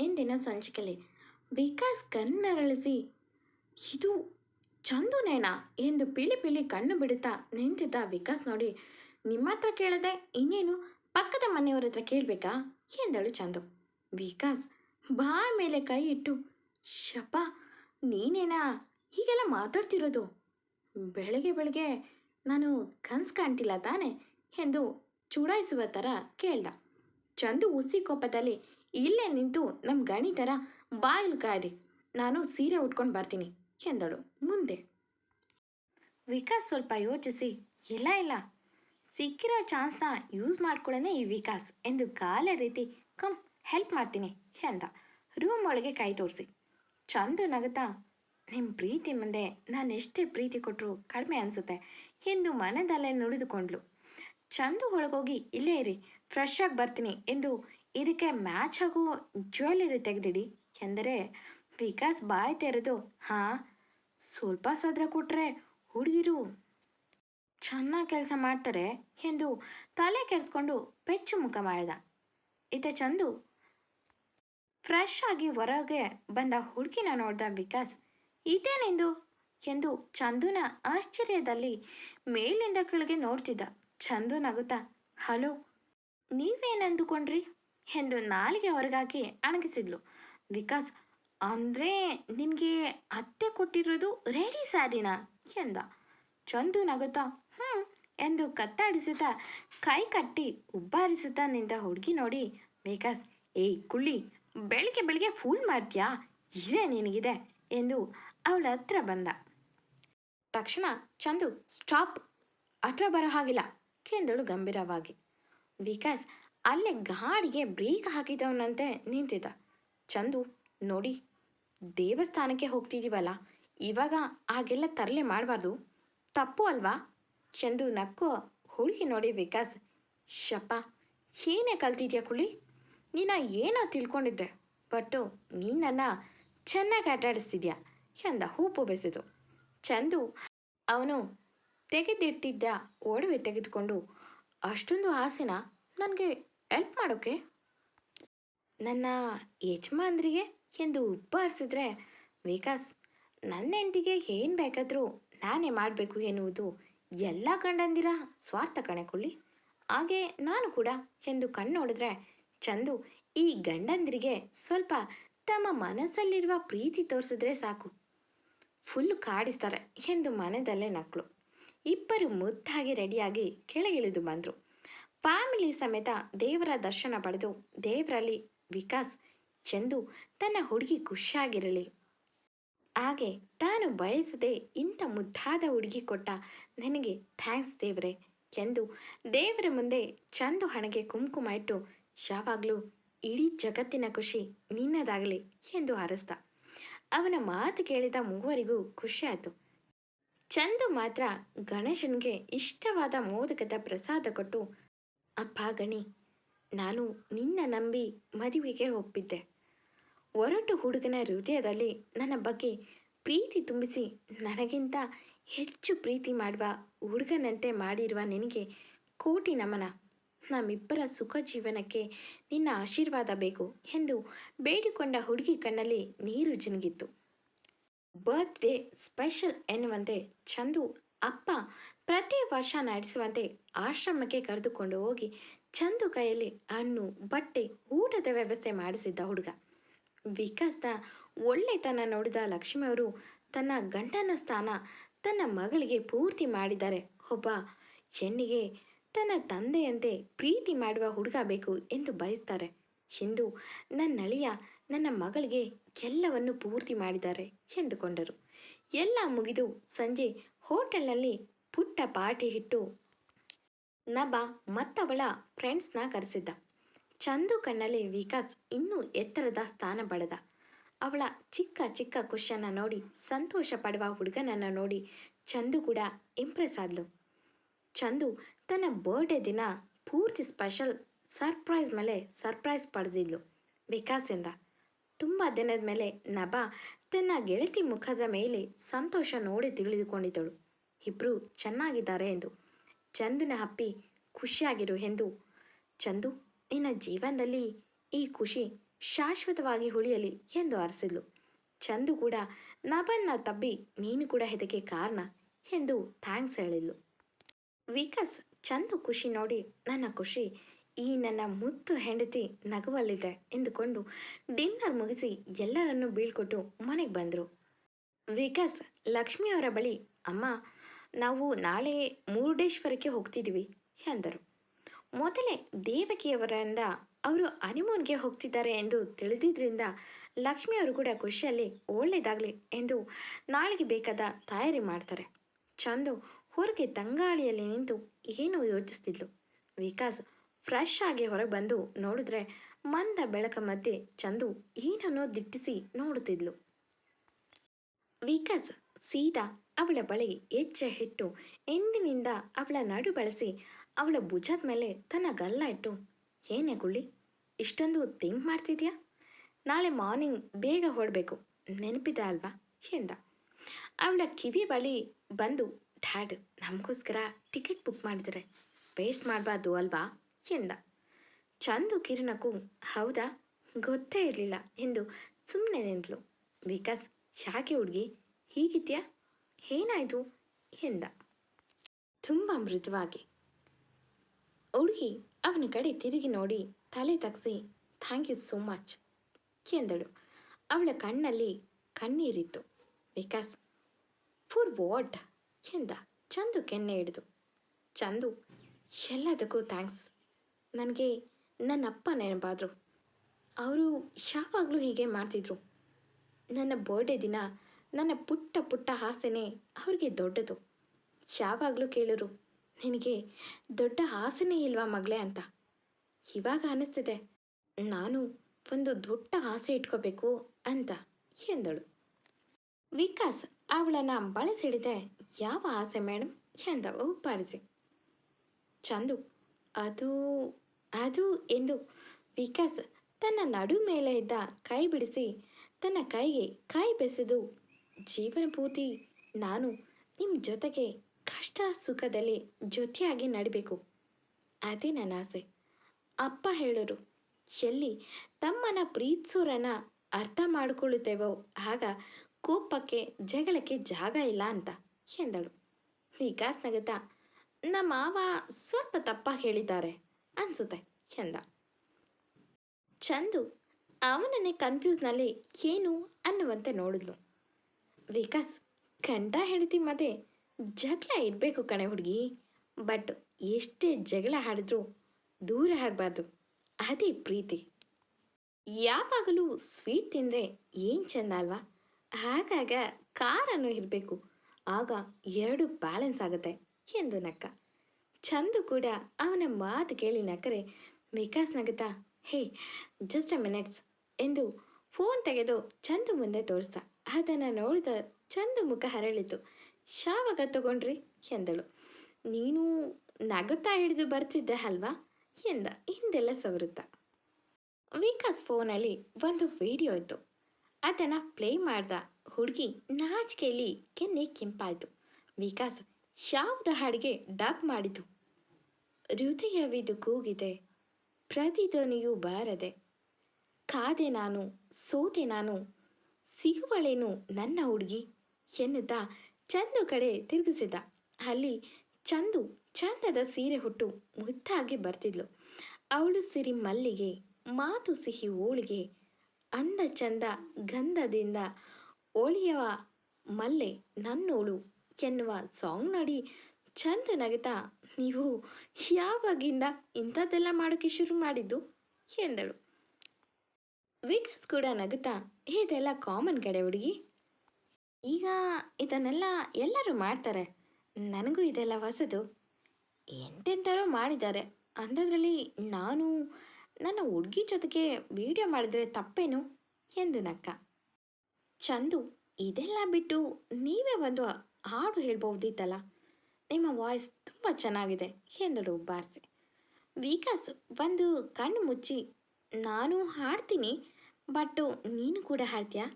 ಇಂದಿನ ಸಂಚಿಕೆಯಲ್ಲಿ ವಿಕಾಸ್ ಕಣ್ಣರಳಿಸಿ, ಇದು ಚಂದುನೇನಾ? ಎಂದು ಪಿಳಿ ಪಿಳಿ ಕಣ್ಣು ಬಿಡುತ್ತಾ ನಿಂತಿದ್ದ ವಿಕಾಸ್ ನೋಡಿ, ನಿಮ್ಮ ಹತ್ರ ಕೇಳದೆ, ಇನ್ನೇನು? ಪಕ್ಕದ ಮನೆಯವರ ಹತ್ರ ಕೇಳಬೇಕಾ? ಎಂದಳು ಚಂದು. ವಿಕಾಸ್ ಬಾ ಮೇಲೆ ಕೈ ಇಟ್ಟು, ಶಪ, ನೀನೇನಾ? ಹೀಗೆಲ್ಲ ಮಾತಾಡ್ತಿರೋದು? ಬೆಳಗ್ಗೆ ಬೆಳಗ್ಗೆ ನಾನು ಕನ್ಸು ಕಾಣ್ತಿಲ್ಲ ತಾನೆ? ಎಂದು ಚುಡಾಯಿಸುವ ಥರ ಕೇಳ್ದ. ಚಂದು ಉಸಿ ಕೋಪದಲ್ಲಿ ಇಲ್ಲೇ ನಿಂತು ನಮ್ಮ ಗಣಿ ಥರ ಬಾಗಿಲು ಕಾಯ್ದೆ, ನಾನು ಸೀರೆ ಉಟ್ಕೊಂಡು ಬರ್ತೀನಿ ಎಂದಳು ಮುಂದೆ. ವಿಕಾಸ್ ಸ್ವಲ್ಪ ಯೋಚಿಸಿ, ಇಲ್ಲ ಇಲ್ಲ, ಸಿಕ್ಕಿರೋ ಚಾನ್ಸ್ನ ಯೂಸ್ ಮಾಡ್ಕೊಳ್ಳೋನೇ ಈ ವಿಕಾಸ್ ಎಂದು ಕಾಲ ರೀತಿ ಕಮ್ ಹೆಲ್ಪ್ ಮಾಡ್ತೀನಿ ಎಂದ. ರೂಮ್ ಒಳಗೆ ಕೈ ತೋರಿಸಿ. ಚಂದು ನಗುತ್ತಾ ನಿಮ್ಮ ಪ್ರೀತಿ ಮುಂದೆ ನಾನು ಎಷ್ಟೇ ಪ್ರೀತಿ ಕೊಟ್ಟರು ಕಡಿಮೆ ಅನಿಸುತ್ತೆ ಎಂದು ಮನದಲ್ಲೇ ನುಡಿದುಕೊಂಡ್ಳು. ಚಂದು ಒಳಗೋಗಿ ಇಲ್ಲೇ ಇರಿ ಫ್ರೆಶ್ ಆಗಿ ಬರ್ತೀನಿ ಎಂದು ಇದಕ್ಕೆ ಮ್ಯಾಚ್ ಆಗೋ ಜ್ಯುವೆಲರಿ ತೆಗೆದಿಡಿ. ಎಂದರೆ ವಿಕಾಸ್ ಬಾಯ್ ತೆರೆದು, ಹಾಂ, ಸ್ವಲ್ಪ ಸದ್ರ ಕೊಟ್ಟರೆ ಹುಡುಗಿರು ಚೆನ್ನಾಗಿ ಕೆಲಸ ಮಾಡ್ತಾರೆ ಎಂದು ತಲೆ ಕೆರೆದುಕೊಂಡು ಪೆಚ್ಚು ಮುಖ ಮಾಡಿದ. ಇತ ಚಂದು ಫ್ರೆಶ್ ಆಗಿ ಹೊರಗೆ ಬಂದ ಹುಡುಗಿನ ನೋಡ್ದ ವಿಕಾಸ್ ಇದೇನೆಂದು? ಎಂದು ಚಂದುನ ಆಶ್ಚರ್ಯದಲ್ಲಿ ಮೇಲಿಂದ ಕೆಳಗೆ ನೋಡ್ತಿದ್ದ. ಚಂದು ನಗುತ್ತಾ, ಹಲೋ, ನೀವೇನಂದುಕೊಂಡ್ರಿ? ಎಂದು ನಾಲಿಗೆ ಹೊರಗಾಕಿ ಅಣಗಿಸಿದ್ಲು. ವಿಕಾಸ್, ಅಂದರೆ ನಿನಗೆ ಅತ್ತೆ ಕೊಟ್ಟಿರೋದು ರೆಡಿ ಸ್ಯಾರಿನಾ? ಎಂದ. ಚಂದು ನಗುತ್ತಾ? ಹ್ಞೂ ಎಂದು ಕತ್ತಾಡಿಸುತ್ತಾ ಕೈ ಕಟ್ಟಿ ಉಬ್ಬಾರಿಸುತ್ತಾ ನಿಂತ ಹುಡುಗಿ ನೋಡಿ, ವಿಕಾಸ್, ಏಯ್ ಕುಳ್ಳಿ, ಬೆಳಿಗ್ಗೆ ಬೆಳಿಗ್ಗೆ ಫೂಲ್ ಮಾಡ್ತೀಯಾ? ಇದೇ ನಿನಗಿದೆ, ಎಂದು ಅವಳ ಹತ್ರ ಬಂದ. ತಕ್ಷಣ ಚಂದು, ಸ್ಟಾಪ್, ಹತ್ರ ಬರೋ ಹಾಗಿಲ್ಲ, ಎಂದಳು ಗಂಭೀರವಾಗಿ. ವಿಕಾಸ್ ಅಲ್ಲೇ ಗಾಡಿಗೆ ಬ್ರೇಕ್ ಹಾಕಿದವನಂತೆ ನಿಂತಿದ್ದ. ಚಂದು, ನೋಡಿ, ದೇವಸ್ಥಾನಕ್ಕೆ ಹೋಗ್ತಿದ್ದೀವಲ್ಲ ಇವಾಗ ಹಾಗೆಲ್ಲ ತರಲೆ ಮಾಡಬಾರ್ದು. ತಪ್ಪು ಅಲ್ವಾ? ಚಂದು ನಕ್ಕು ಹುಡುಗಿ ನೋಡಿ ವಿಕಾಸ್. ಶಪ ಏನೇ ಕಲ್ತಿದ್ಯಾ ಕುಳಿ ನೀನ ಏನೋ ತಿಳ್ಕೊಂಡಿದ್ದೆ, ಬಟ್ಟು ನೀನನ್ನು ಚೆನ್ನಾಗಿ ಆಟಾಡಿಸ್ತಿದ್ಯಾ? ಎಂದ ಹೂಪು ಬೆಸೆದು. ಚಂದು, ಅವನು ತೆಗೆದಿಟ್ಟಿದ್ದ ಒಡವೆ ತೆಗೆದುಕೊಂಡು ಅಷ್ಟೊಂದು ಆಸೆನ ನನಗೆ ಹೆಲ್ಪ್ ಮಾಡೋಕೆ? ನನ್ನ ಯಜಮಾನ್ರಿಗೆ ಎಂದು ಉಬ್ಬಾರಿಸಿದ್ರೆ, ವಿಕಾಸ್, ನನ್ನ ಹೆಂಡತಿಗೆ ಏನು ಬೇಕಾದರೂ ನಾನೇ ಮಾಡಬೇಕು ಎನ್ನುವುದು ಎಲ್ಲ ಕಂಡಂದಿರ ಸ್ವಾರ್ಥ ಕಣೆಕೊಳ್ಳಿ ಹಾಗೆ ನಾನು ಕೂಡ ಎಂದು ಕಣ್ಣೋಡಿದ್ರೆ, ಚಂದು, ಈ ಗಂಡಂದಿರಿಗೆ ಸ್ವಲ್ಪ ತಮ್ಮ ಮನಸ್ಸಲ್ಲಿರುವ ಪ್ರೀತಿ ತೋರಿಸಿದ್ರೆ ಸಾಕು. ಫುಲ್ ಕಾಡಿಸ್ತಾರೆ ಎಂದು ಮನದಲ್ಲೇ ನಕ್ಳು. ಇಬ್ಬರು ಮುದ್ದಾಗಿ ರೆಡಿಯಾಗಿ ಕೆಳಗಿಳಿದು ಬಂದರು. ಫ್ಯಾಮಿಲಿ ಸಮೇತ ದೇವರ ದರ್ಶನ ಪಡೆದು ದೇವರಲ್ಲಿ ವಿಕಾಸ್ ಚಂದು ತನ್ನ ಹುಡುಗಿ ಖುಷಿಯಾಗಿರಲಿ. ಹಾಗೆ ತಾನು ಬಯಸದೆ ಇಂಥ ಮುದ್ದಾದ ಹುಡುಗಿ ಕೊಟ್ಟ ನನಗೆ ಥ್ಯಾಂಕ್ಸ್ ದೇವರೇ ಎಂದು ದೇವರ ಮುಂದೆ ಚಂದು ಹಣೆಗೆ ಕುಂಕುಮ ಇಟ್ಟು, ಯಾವಾಗಲೂ ಇಡೀ ಜಗತ್ತಿನ ಖುಷಿ ನಿನ್ನದಾಗಲಿ ಎಂದು ಹಾರಿಸ್ದ. ಅವನ ಮಾತು ಕೇಳಿದ ಮೂವರಿಗೂ ಖುಷಿಯಾಯಿತು ಚಂದು ಮಾತ್ರ ಗಣೇಶನಿಗೆ ಇಷ್ಟವಾದ ಮೋದಕದ ಪ್ರಸಾದ ಕೊಟ್ಟು ಅಪ್ಪ ಗಣಿ, ನಾನು ನಿನ್ನ ನಂಬಿ ಮದುವೆಗೆ ಒಪ್ಪಿದ್ದೆ. ಒರಟು ಹುಡುಗನ ಹೃದಯದಲ್ಲಿ ನನ್ನ ಬಗ್ಗೆ ಪ್ರೀತಿ ತುಂಬಿಸಿ ನನಗಿಂತ ಹೆಚ್ಚು ಪ್ರೀತಿ ಮಾಡುವ ಹುಡುಗನಂತೆ ಮಾಡಿರುವ ನಿನಗೆ ಕೋಟಿ ನಮನ. ನಮ್ಮಿಬ್ಬರ ಸುಖ ಜೀವನಕ್ಕೆ ನಿನ್ನ ಆಶೀರ್ವಾದ ಬೇಕು ಎಂದು ಬೇಡಿಕೊಂಡ ಹುಡುಗಿ ಕಣ್ಣಲ್ಲಿ ನೀರು ಜಿನುಗಿತ್ತು. ಬರ್ತ್ಡೇ ಸ್ಪೆಷಲ್ ಎನ್ನುವಂತೆ ಚಂದು ಅಪ್ಪ ಪ್ರತಿ ವರ್ಷ ನಡೆಸುವಂತೆ ಆಶ್ರಮಕ್ಕೆ ಕರೆದುಕೊಂಡು ಹೋಗಿ ಚಂದು ಕೈಯಲ್ಲಿ ಹಣ್ಣು, ಬಟ್ಟೆ, ಊಟದ ವ್ಯವಸ್ಥೆ ಮಾಡಿಸಿದ್ದ ಹುಡುಗ. ವಿಕಾಸ್ನ ಒಳ್ಳೆತನ ನೋಡಿದ ಲಕ್ಷ್ಮಿಯವರು ತನ್ನ ಗಂಡನ ಸ್ಥಾನ ತನ್ನ ಮಗಳಿಗೆ ಪೂರ್ತಿ ಮಾಡಿದ್ದಾರೆ. ಒಬ್ಬ ಹೆಣ್ಣಿಗೆ ತನ್ನ ತಂದೆಯಂತೆ ಪ್ರೀತಿ ಮಾಡುವ ಹುಡುಗ ಬೇಕು ಎಂದು ಬಯಸ್ತಾರೆ. ಎಂದು ನನ್ನಳಿಯ ನನ್ನ ಮಗಳಿಗೆ ಎಲ್ಲವನ್ನು ಪೂರ್ತಿ ಮಾಡಿದ್ದಾರೆ ಎಂದುಕೊಂಡರು. ಎಲ್ಲ ಮುಗಿದು ಸಂಜೆ ಹೋಟೆಲ್ನಲ್ಲಿ ಪುಟ್ಟ ಪಾರ್ಟಿ ಇಟ್ಟು ನಬ ಮತ್ತವಳ ಫ್ರೆಂಡ್ಸ್ನ ಕರೆಸಿದ್ದ. ಚಂದು ಕಣ್ಣಲ್ಲಿ ವಿಕಾಸ್ ಇನ್ನೂ ಎತ್ತರದ ಸ್ಥಾನ ಪಡೆದ. ಅವಳ ಚಿಕ್ಕ ಚಿಕ್ಕ ಖುಷಿಯನ್ನು ನೋಡಿ ಸಂತೋಷ ಪಡುವ ಹುಡುಗನನ್ನು ನೋಡಿ ಚಂದು ಕೂಡ ಇಂಪ್ರೆಸ್ ಆದ್ಲು. ಚಂದು ತನ್ನ ಬರ್ಡೇ ದಿನ ಪೂರ್ತಿ ಸ್ಪೆಷಲ್ ಸರ್ಪ್ರೈಸ್ ಮೇಲೆ ಸರ್ಪ್ರೈಸ್ ಪಡೆದಿದ್ಲು ವಿಕಾಸಿಂದ ತುಂಬ ದಿನದ ಮೇಲೆ ನಭ ತನ್ನ ಗೆಳತಿ ಮುಖದ ಮೇಲೆ ಸಂತೋಷ ನೋಡಿ ತಿಳಿದುಕೊಂಡಿದ್ದಳು. ಇಬ್ಬರು ಚೆನ್ನಾಗಿದ್ದಾರೆ ಎಂದು. ಚಂದನ ಹಪ್ಪಿ ಖುಷಿಯಾಗಿರು ಎಂದು. ಚಂದು, ನಿನ್ನ ಜೀವನದಲ್ಲಿ ಈ ಖುಷಿ ಶಾಶ್ವತವಾಗಿ ಉಳಿಯಲಿ ಎಂದು ಅರಸಿದ್ಲು. ಚಂದು ಕೂಡ ನಭನ್ನ ತಬ್ಬಿ ನೀನು ಕೂಡ ಇದಕ್ಕೆ ಕಾರಣ ಎಂದು ಥ್ಯಾಂಕ್ಸ್ ಹೇಳಿದ್ಲು. ವಿಕಾಸ್, ಚಂದು ಖುಷಿ ನೋಡಿ ನನ್ನ ಖುಷಿ ಈ ನನ್ನ ಮುತ್ತು ಹೆಂಡತಿ ನಗುವಲ್ಲಿದೆ ಎಂದುಕೊಂಡು ಡಿನ್ನರ್ ಮುಗಿಸಿ ಎಲ್ಲರನ್ನೂ ಬೀಳ್ಕೊಟ್ಟು ಮನೆಗೆ ಬಂದರು. ವಿಕಾಸ್ ಲಕ್ಷ್ಮಿಯವರ ಬಳಿ, ಅಮ್ಮ, ನಾವು ನಾಳೆ ಮುರುಡೇಶ್ವರಕ್ಕೆ ಹೋಗ್ತಿದ್ದೀವಿ ಎಂದರು. ಮೊದಲೇ ದೇವಕಿಯವರಿಂದ ಅವರು ಹನಿಮೂನ್ಗೆ ಹೋಗ್ತಿದ್ದಾರೆ ಎಂದು ತಿಳಿದಿದ್ದರಿಂದ ಲಕ್ಷ್ಮಿಯವರು ಕೂಡ ಖುಷಿಯಲ್ಲಿ ಒಳ್ಳೆಯದಾಗಲಿ ಎಂದು ನಾಳೆಗೆ ಬೇಕಾದ ತಯಾರಿ ಮಾಡ್ತಾರೆ. ಚಂದು ಹೊರಗೆ ತಂಗಾಳಿಯಲ್ಲಿ ನಿಂತು ಏನೂ ಯೋಚಿಸ್ತಿದ್ಲು. ವಿಕಾಸ್ ಫ್ರೆಶ್ ಆಗಿ ಹೊರಗೆ ಬಂದು ನೋಡಿದ್ರೆ ಮಂದ ಬೆಳಕ ಮಧ್ಯೆ ಚಂದು ಏನನ್ನೋ ದಿಟ್ಟಿಸಿ ನೋಡುತ್ತಿದ್ಲು. ವಿಕಾಸ್ ಸೀದಾ ಅವಳ ಬಳಿ ಹೆಜ್ಜೆ ಹಿಟ್ಟು ಎಂದಿನಿಂದ ಅವಳ ನಡು ಬಳಸಿ ಅವಳ ಭುಜದ ಮೇಲೆ ತನ್ನ ಗಲ್ಲ ಇಟ್ಟು, ಏನೇ ಗುಳ್ಳಿ, ಇಷ್ಟೊಂದು ಥಿಂಕ್ ಮಾಡ್ತಿದ್ಯಾ? ನಾಳೆ ಮಾರ್ನಿಂಗ್ ಬೇಗ ಹೊರಡಬೇಕು, ನೆನಪಿದೆ ಅಲ್ವಾ? ಎಂದ. ಅವಳ ಕಿವಿ ಬಳಿ ಬಂದು, ಡ್ಯಾಡ್, ನಮಗೋಸ್ಕರ ಟಿಕೆಟ್ ಬುಕ್ ಮಾಡಿದರೆ ವೇಸ್ಟ್ ಮಾಡಬಾರ್ದು ಅಲ್ವಾ? ಎಂದ. ಚಂದು ಕಿರಣಕ್ಕೂ ಹೌದಾ? ಗೊತ್ತೇ ಇರಲಿಲ್ಲ ಎಂದು ಸುಮ್ಮನೆ ನಿಂತಳು. ವಿಕಾಸ್ ಯಾಕೆ ಹುಡುಗಿ, ಹೀಗಿದ್ಯಾ? ಏನಾಯಿತು? ಎಂದ. ತುಂಬ ಮೃದುವಾಗಿ. ಹುಡುಗಿ ಅವನ ಕಡೆ ತಿರುಗಿ ನೋಡಿ ತಲೆ ತಗ್ಸಿ ಥ್ಯಾಂಕ್ ಯು ಸೋ ಮಚ್ ಎಂದಳು. ಅವಳ ಕಣ್ಣಲ್ಲಿ ಕಣ್ಣೀರಿತ್ತು. ವಿಕಾಸ್ ಫಾರ್ ವಾಟ್ ಎಂದ. ಚಂದು ಕೆನ್ನೆ ಹಿಡಿದು. ಚಂದು, ಎಲ್ಲದಕ್ಕೂ ಥ್ಯಾಂಕ್ಸ್ ನನಗೆ ನನ್ನ ಅಪ್ಪ ನೆನಪಾದರು. ಅವರು ಯಾವಾಗಲೂ ಹೀಗೆ ಮಾಡ್ತಿದ್ರು. ನನ್ನ ಬರ್ಡೇ ದಿನ ನನ್ನ ಪುಟ್ಟ ಪುಟ್ಟ ಆಸೆನೇ ಅವ್ರಿಗೆ ದೊಡ್ಡದು. ಯಾವಾಗಲೂ ಕೇಳೋರು ನಿನಗೆ ದೊಡ್ಡ ಆಸೆನೇ ಇಲ್ವಾ ಮಗಳೇ ಅಂತ? ಇವಾಗ ಅನ್ನಿಸ್ತಿದೆ ನಾನು ಒಂದು ದೊಡ್ಡ ಆಸೆ ಇಟ್ಕೋಬೇಕು ಅಂತ, ಎಂದಳು. ವಿಕಾಸ್ ಅವಳನ್ನು ಬಳಸಿಡಿದೆ, ಯಾವ ಆಸೆ ಮೇಡಮ್ ಎಂದ ಉಪ್ಪಾರಿಸಿ ಚಂದು ಅದು ಅದು ಎಂದು ವಿಕಾಸ್ ತನ್ನ ನಡು ಮೇಲೆ ಇದ್ದ ಕೈ ಬಿಡಿಸಿ ತನ್ನ ಕೈಗೆ ಕೈ ಬೆಸೆದು, ಜೀವನ ಪೂರ್ತಿ ನಾನು ನಿಮ್ಮ ಜೊತೆಗೆ ಕಷ್ಟ ಸುಖದಲ್ಲಿ ಜೊತೆಯಾಗಿ ನಡಿಬೇಕು. ಅದೇ ನನ್ನ ಆಸೆ. ಅಪ್ಪ ಹೇಳೋರು, ಎಲ್ಲಿ ತಮ್ಮನ ಪ್ರೀತಿಸೋರನ್ನ ಅರ್ಥ ಮಾಡಿಕೊಳ್ಳುತ್ತೇವೋ, ಆಗ ಕೋಪಕ್ಕೆ ಜಗಳಕ್ಕೆ ಜಾಗ ಇಲ್ಲ ಅಂತ, ಎಂದಳು. ವಿಕಾಸ್ ನಗುತ್ತಾ ನಮ್ಮ ಮಾವ ಸ್ವಲ್ಪ ತಪ್ಪಾಗಿ ಹೇಳಿದ್ದಾರೆ ಅನ್ಸುತ್ತೆ ಎಂದ. ಚಂದು ಅವನನ್ನೇ ಕನ್ಫ್ಯೂಸ್ನಲ್ಲಿ ಏನು ಅನ್ನುವಂತೆ ನೋಡಿದ್ಲು. ವಿಕಾಸ್ ಕಂಡ ಹೆಂಡತಿ ಮತ್ತೆ ಜಗಳ ಇರಬೇಕು ಕಣೆ ಹುಡುಗಿ ಬಟ್ ಎಷ್ಟೇ ಜಗಳ ಆಡಿದ್ರೂ ದೂರ ಆಗಬಾರ್ದು, ಅದೇ ಪ್ರೀತಿ. ಯಾವಾಗಲೂ ಸ್ವೀಟ್ ತಿಂದರೆ ಏನು ಚೆಂದ ಅಲ್ವಾ? ಹಾಗಾಗ ಖಾರನೂ ಇರಬೇಕು, ಆಗ ಎರಡು ಬ್ಯಾಲೆನ್ಸ್ ಆಗುತ್ತೆ. ಎಂದು ನಕ್ಕ. ಚಂದು ಕೂಡ ಅವನ ಮಾತು ಕೇಳಿ ನಕ್ಕರೆ ವಿಕಾಸ್ ನಗುತ್ತಾ ಹೇ ಜಸ್ಟ್ ಅ ಮಿನಿಟ್ಸ್ ಎಂದು ಫೋನ್ ತೆಗೆದು ಚಂದು ಮುಂದೆ ತೋರಿಸ್ದ. ಅದನ್ನು ನೋಡಿದ ಚಂದು ಮುಖ ಹರಳಿತು. ಶಾವಾಗ ತಗೊಂಡ್ರಿ ಎಂದಳು. ನೀನು ನಗುತ್ತಾ ಹಿಡಿದು ಬರ್ತಿದ್ದೆ ಅಲ್ವಾ? ಎಂದ. ಹಿಂದೆಲ್ಲ ಸವರುತ್ತಾ. ವಿಕಾಸ್ ಫೋನಲ್ಲಿ ಒಂದು ವಿಡಿಯೋ ಇತ್ತು. ಅದನ್ನು ಪ್ಲೇ ಮಾಡ್ದ ಹುಡುಗಿ ನಾಚಿಕೆಯಲ್ಲಿ ಕೆನ್ನೆ ಕೆಂಪಾಯಿತು. ವಿಕಾಸ್ ಯಾವ್ದು ಹಾಡಿಗೆ ಡಬ್ ಮಾಡಿತು ಹೃದಯವಿದು ಕೂಗಿದೆ. ಪ್ರತಿಧ್ವನಿಯೂ ಬಾರದೆ. ಕಾದೆ ನಾನು, ಸೋತೆ ನಾನು, ಸಿಗುವಳೇನು ನನ್ನ ಹುಡುಗಿ ಎನ್ನುತ್ತಾ ಚಂದು ಕಡೆ ತಿರುಗಿಸಿದ. ಅಲ್ಲಿ ಚಂದು ಚಂದದ ಸೀರೆ ಹುಟ್ಟು ಮುದ್ದಾಗಿ ಬರ್ತಿದ್ಲು. ಅವಳು ಸಿರಿ ಮಲ್ಲಿಗೆ, ಮಾತು ಸಿಹಿ ಓಳಿಗೆ ಅಂದ ಚಂದ ಗಂಧದಿಂದ, ಒಳಿಯವ ಮಲ್ಲೆ ನನ್ನೋಳು ಎನ್ನುವ ಸಾಂಗ್ ನೋಡಿ. ಚಂದ ನಗುತ್ತಾ ನೀವು ಯಾವಾಗಿಂದ ಇಂಥದ್ದೆಲ್ಲ ಮಾಡೋಕ್ಕೆ ಶುರು ಮಾಡಿದ್ದು? ಎಂದಳು. ವಿಕಾಸ್ ಕೂಡ ನಗುತ್ತಾ ಇದೆಲ್ಲ ಕಾಮನ್ ಕಡೆ ಹುಡುಗಿ? ಈಗ ಇದನ್ನೆಲ್ಲ ಎಲ್ಲರೂ ಮಾಡ್ತಾರೆ. ನನಗೂ ಇದೆಲ್ಲ ಹೊಸದು. ಎಂತೆಂಥರೋ ಮಾಡಿದ್ದಾರೆ. ಅಂಥದ್ರಲ್ಲಿ ನಾನು ನನ್ನ ಹುಡುಗಿ ಜೊತೆಗೆ ವಿಡಿಯೋ ಮಾಡಿದ್ರೆ ತಪ್ಪೇನು? ಎಂದು ನಕ್ಕ. ಚಂದು, ಇದೆಲ್ಲ ಬಿಟ್ಟು ನೀವೇ ಒಂದು ಹಾಡು ಹೇಳ್ಬಹುದಿತ್ತಲ್ಲ? ನಿಮ್ಮ ವಾಯ್ಸ್ ತುಂಬ ಚೆನ್ನಾಗಿದೆ, ಎಂದಳು ಬಾಸೆ ವಿಕಾಸ್, ಒಂದು ಕಣ್ಣು ಮುಚ್ಚಿ, ನಾನು ಹಾಡ್ತೀನಿ, ಬಟ್ಟು ನೀನು ಕೂಡ ಹಾಡ್ತೀಯಾ?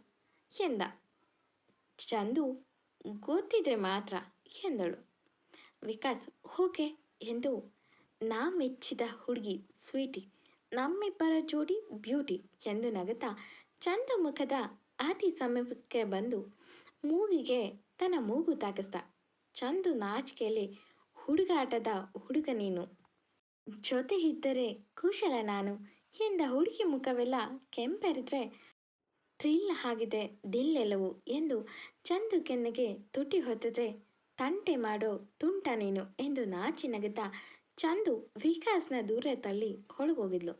ಎಂದ. ಚಂದು, ಗೊತ್ತಿದ್ರೆ ಮಾತ್ರ, ಎಂದಳು. ವಿಕಾಸ್, ಓಕೆ, ಎಂದು. ನಾ ಮೆಚ್ಚಿದ ಹುಡುಗಿ, ಸ್ವೀಟಿ, ನಮ್ಮಿಬ್ಬರ ಜೋಡಿ ಬ್ಯೂಟಿ, ಎಂದು ನಗುತ್ತಾ, ಚಂದು ಮುಖದ ಅತಿ ಸಮೀಪಕ್ಕೆ ಬಂದು, ಮೂಗಿಗೆ ತನ್ನ ಮೂಗು ತಾಕಿಸ್ದ. ಚಂದು ನಾಚಿಕೆಯಲ್ಲಿ ಹುಡುಗಾಟದ ಹುಡುಗ ನೀನು. ಜೊತೆ ಇದ್ದರೆ ಕುಶಲ ನಾನು. ಎಂದ ಹುಡುಗಿ ಮುಖವೆಲ್ಲ ಕೆಂಪೆರೆದ್ರೆ ಥ್ರಿಲ್ ಆಗಿದೆ ದಿಲ್ಲೆಲ್ಲವು ಎಂದು ಚಂದು ಕೆನ್ನೆಗೆ ತುಟಿ ಹೊತ್ತಿದ್ರೆ, ತಂಟೆ ಮಾಡೋ ತುಂಟ ನೀನು ಎಂದು ನಾಚಿ ನಗುತ್ತಾ ಚಂದು ವಿಕಾಸ್ನ ದೂರ ತಳ್ಳಿ ಹೊಳಗೋಗಿದ್ಲು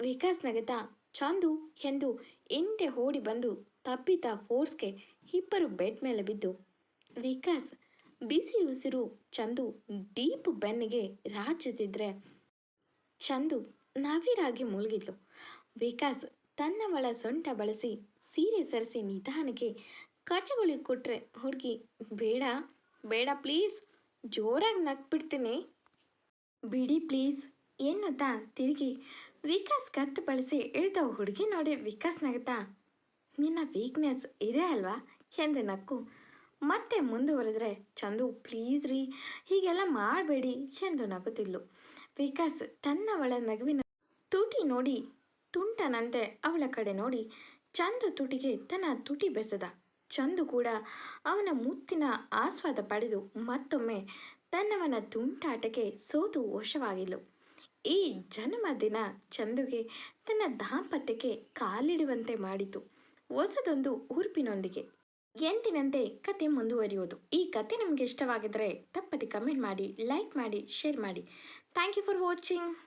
ವಿಕಾಸ್ ನಗುತ್ತಾ, ಚಂದು ಎಂದು ಹಿಂದೆ ಓಡಿ ಬಂದು ತಪ್ಪಿದ ಫೋರ್ಸ್ಗೆ ಇಬ್ಬರು ಬೆಡ್ ಮೇಲೆ ಬಿದ್ದು, ವಿಕಾಸ್ ಬಿಸಿ ಉಸಿರು, ಚಂದು ಡೀಪ್ ಬೆನ್ನಿಗೆ ರಾಚುತ್ತಿದ್ರೆ ಚಂದು ನವಿರಾಗಿ ಮುಳುಗಿದ್ಲು. ವಿಕಾಸ್ ತನ್ನ ಒಳ ಸೊಂಟ ಬಳಸಿ ಸೀರೆ ಸರಿಸಿ ನಿಧಾನಕ್ಕೆ ಕಚಗುಳಿ ಕೊಟ್ರೆ ಹುಡುಗಿ, ಬೇಡ ಬೇಡ ಪ್ಲೀಸ್, ಜೋರಾಗಿ ನಗ್ಬಿಡ್ತೀನಿ. ಬಿಡಿ ಪ್ಲೀಸ್, ಎನ್ನುತ್ತಾ ತಿರುಗಿ ವಿಕಾಸ್ ಕತ್ತು ಬಳಸಿ ಇಳಿದ ಹುಡುಗಿ ನೋಡಿ ವಿಕಾಸ್ ನಗುತ್ತಾ ನಿನ್ನ ವೀಕ್ನೆಸ್ ಇದೆ ಅಲ್ವಾ? ಎಂದೆ ನಕ್ಕು. ಮತ್ತೆ ಮುಂದುವರೆದ್ರೆ, ಚಂದು ಪ್ಲೀಸ್ ರೀ, ಹೀಗೆಲ್ಲ ಮಾಡಬೇಡಿ ಎಂದು ನಗುತ್ತಿದ್ಲು. ವಿಕಾಸ್ ತನ್ನವಳ ನಗುವಿನ ತುಟಿ ನೋಡಿ, ತುಂಟನಂತೆ ಅವಳ ಕಡೆ ನೋಡಿ, ಚಂದು ತುಟಿಗೆ ತನ್ನ ತುಟಿ ಬೆಸೆದ. ಚಂದು ಕೂಡ ಅವನ ಮುತ್ತಿನ ಆಸ್ವಾದ ಪಡೆದು ಮತ್ತೊಮ್ಮೆ ತನ್ನವನ ತುಂಟಾಟಕ್ಕೆ ಸೋತು ವಶವಾಗಿಲ್ಲು ಈ ಜನ್ಮದಿನ ಚಂದುಗೆ ತನ್ನ ದಾಂಪತ್ಯಕ್ಕೆ ಕಾಲಿಡುವಂತೆ ಮಾಡಿತು. ಹೊಸದೊಂದು ಉರುಪಿನೊಂದಿಗೆ ಎಂದಿನಂತೆ ಕತೆ ಮುಂದುವರಿಯುವುದು. ಈ ಕತೆ ನಿಮಗೆ ಇಷ್ಟವಾಗಿದ್ದರೆ ತಪ್ಪದೆ ಕಮೆಂಟ್ ಮಾಡಿ, ಲೈಕ್ ಮಾಡಿ, ಶೇರ್ ಮಾಡಿ. Thank you for watching.